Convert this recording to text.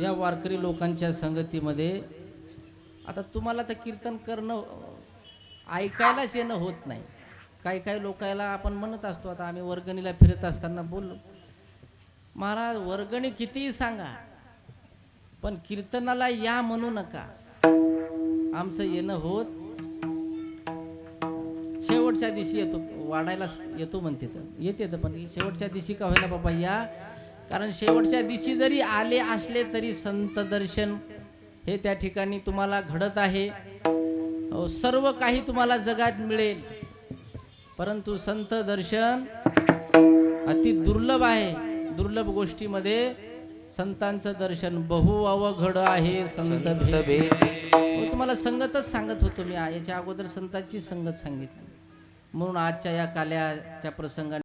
या वारकरी लोकांच्या संगतीमध्ये आता तुम्हाला तर कीर्तन करणं ऐकायलाच येणं होत नाही. काही काही लोकायला आपण म्हणत असतो आता आम्ही वर्गणीला फिरत असताना बोललो. महाराज वर्गणी कितीही सांगा पण कीर्तनाला या म्हणू नका. आमचं येणं होत. शेवटच्या दिवशी येतो वाढायला येतो म्हणते तर. येते तर पण शेवटच्या दिवशी का होईना बाबा या कारण शेवटच्या दिवशी जरी आले असले तरी संत दर्शन हे त्या ठिकाणी तुम्हाला घडत आहे. सर्व काही तुम्हाला जगात मिळेल. परंतु संत दर्शन अति दुर्लभ आहे. दुर्लभ गोष्टीमध्ये संतांचं दर्शन बहु अवघड आहे. संत तुम्हाला संगतच सांगत होतो मी. याच्या अगोदर संतांची संगत सांगितली. म्हणून आजच्या या काल्याच्या प्रसंगाने